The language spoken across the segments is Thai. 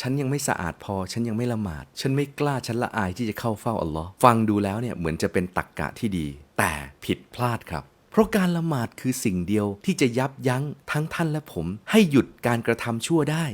ฉันยังไม่สะอาดพอ ฉันยังไม่ละหมาด ฉันไม่กล้า ฉันละอายที่จะเข้าเฝ้าอัลลอฮ์ฟังดูแล้วเนี่ยเหมือนจะเป็นตักกะที่ดี แต่ผิดพลาดครับ เพราะการละหมาดคือสิ่งเดียวที่จะยับยั้งทั้งท่านและผม ให้หยุดการกระทำชั่วได้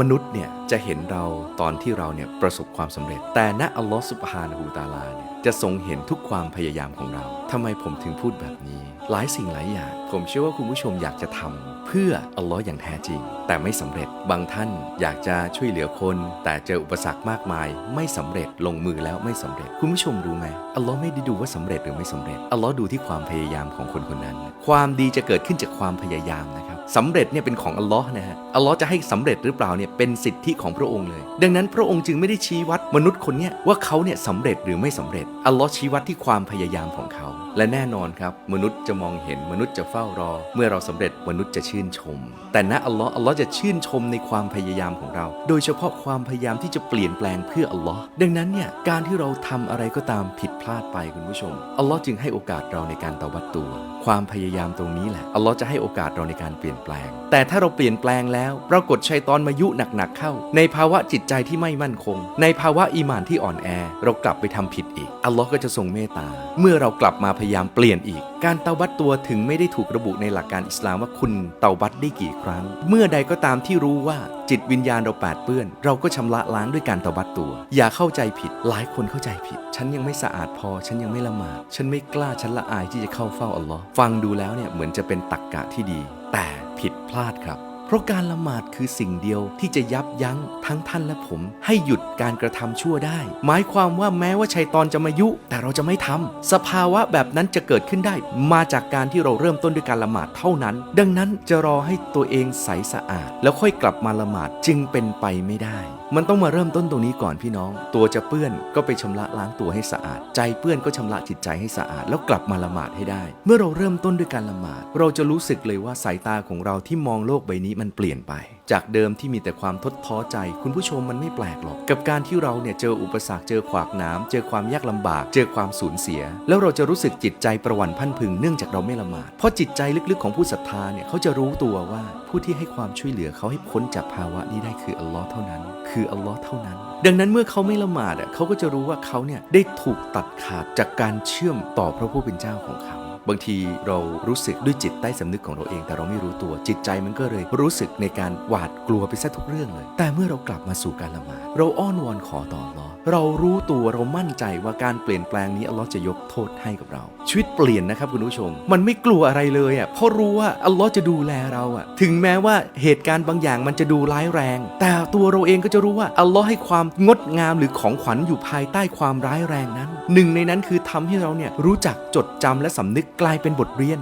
มนุษย์เนี่ยจะเห็นเราตอนที่เราเนี่ยประสบความสำเร็จ แต่ณอัลลอฮ์สุบฮานะฮูตาลาเนี่ยจะทรงเห็นทุกความพยายามของเราทำไมผมถึงพูดแบบนี้ หลายสิ่งหลายอย่าง ผมเชื่อว่าคุณผู้ชมอยากจะทำเพื่ออัลลอฮ์อย่างแท้จริง แต่ไม่สำเร็จบางท่านอยากจะช่วยเหลือคน แต่เจออุปสรรคมากมาย ไม่สำเร็จลงมือแล้วไม่สำเร็จ คุณผู้ชมรู้ไหมอัลลอฮ์ไม่ได้ดูว่าสำเร็จหรือไม่สำเร็จอัลลอฮ์ดูที่ความพยายามของคนคนนั้น ความดีจะเกิดขึ้นจากความพยายามนะครับ สำเร็จเนี่ยเป็นของอัลลอฮ์นะฮะ อัลลอฮ์จะให้สำเร็จหรือเปล่าเนี่ยเป็นสิทธิของพระองค์เลย ดังนั้นพระองค์จึงไม่ได้ชี้วัดมนุษย์คนเนี้ยว่าเขาเนี่ยสำเร็จหรือไม่สำเร็จ อัลลอฮ์ชี้วัดที่ความพยายามของเขา และแน่นอนครับ มนุษย์จะมองเห็นมนุษย์จะเฝ้ารอ เมื่อเราสำเร็จมนุษย์จะชื่นชม แต่ณอัลลอฮ์อัลลอฮ์จะชื่นชมในความพยายามของเรา โดยเฉพาะความพยายามที่จะเปลี่ยนแปลงเพื่ออัลลอฮ์ดังนั้นเนี่ยการที่เราทำอะไรก็ตามผิดพลาดไปคุณผู้ชมอัลลอฮ์จึงให้โอกาสเราในการตอบัตตัว ความพยายามตรงนี้แหละอัลลอฮ์จะให้โอกาสเราในการเปลี่ยนแปลง แต่ถ้าเราเปลี่ยนแปลงแล้ว ปรากฏชัยตอนมายุหนักๆเข้า ในภาวะจิตใจที่ไม่มั่นคง ในภาวะอีหมานที่อ่อนแอ เรากลับไปทำผิดอีก อัลลอฮ์ก็จะทรงเมตตา เมื่อเรากลับมาพยายามเปลี่ยนอีก การเตาบัตตัวถึงไม่ได้ถูกระบุในหลักการอิสลามว่าคุณเตาบัตได้กี่ครั้ง เมื่อใดก็ตามที่รู้ว่าจิตวิญญาณเราแปดเปื้อน เราก็ชำระล้างด้วยการเตาบัตตัว อย่าเข้าใจผิด หลายคนเข้าใจผิด ฉันยังไม่สะอาดพอ ฉันยังไม่ละหมาด ฉันไม่กล้า ฉันละอายที่จะเข้าเฝ้าอัลลอฮ์ฟังดูแล้วเนี่ยเหมือนจะเป็นตักกะที่ดี แต่ผิดพลาดครับ เพราะการละหมาดคือสิ่งเดียวที่จะยับยั้งทั้งท่านและผม ให้หยุดการกระทำชั่วได้ หมายความว่าแม้ว่าชัยตอนจะมายุ แต่เราจะไม่ทำสภาวะแบบนั้นจะเกิดขึ้นได้ มาจากการที่เราเริ่มต้นด้วยการละหมาดเท่านั้น ดังนั้นจะรอให้ตัวเองใสสะอาด แล้วค่อยกลับมาละหมาดจึงเป็นไปไม่ได้ มันต้องมาเริ่มต้นตรงนี้ก่อนพี่น้อง ตัวจะเปื้อนก็ไปชำระล้างตัวให้สะอาด ใจเปื้อนก็ชำระจิตใจให้สะอาด แล้วกลับมาละหมาดให้ได้ เมื่อเราเริ่มต้นด้วยการละหมาด เราจะรู้สึกเลยว่าสายตาของเราที่มองโลกใบนี้มันเปลี่ยนไป จากเดิมที่มีแต่ความทดท้อใจ คุณผู้ชมมันไม่แปลกหรอก กับการที่เราเนี่ยเจออุปสรรคเจอขวากน้ำเจอความยากลำบาก เจอความสูญเสีย แล้วเราจะรู้สึกจิตใจประหวั่นพันพึงเนื่องจากเราไม่ละหมาดเพราะจิตใจลึกๆของผู้ศรัทธาเนี่ยเขาจะรู้ตัวว่าผู้ที่ให้ความช่วยเหลือเขาให้พ้นจากภาวะนี้ได้คืออัลลอฮ์เท่านั้น คืออัลลอฮ์เท่านั้น ดังนั้นเมื่อเขาไม่ละหมาดอะเขาก็จะรู้ว่าเขาเนี่ยได้ถูกตัดขาดจากการเชื่อมต่อพระผู้เป็นเจ้าของเขา บางทีเรารู้สึกด้วยจิตใต้สำนึกของเราเอง แต่เราไม่รู้ตัวจิตใจมันก็เลยรู้สึกในการหวาดกลัวไปซะทุกเรื่องเลย แต่เมื่อเรากลับมาสู่การละหมาดเราอ้อนวอนขอต่ออัลอเรารู้ตัวเรามั่นใจว่าการเปลี่ยนแปลงนี้อัลลอฮ์จะยกโทษให้กับเรา ชีวิตเปลี่ยนนะครับคุณผู้ชม มันไม่กลัวอะไรเลยอะเพราะรู้ว่าอัลลอฮ์จะดูแลเราอะถึงแม้ว่าเหตุการณ์บางอย่างมันจะดูร้ายแรง แต่ ตัวเราเองก็จะรู้ว่าอัลลอฮ์ให้ความงดงามหรือของขวัญอยู่ภายใต้ความร้ายแรงนั้น หนึ่งในนั้นคือทำให้เราเนี่ยรู้จักจดจำและสำนึกกลายเป็นบทเรียน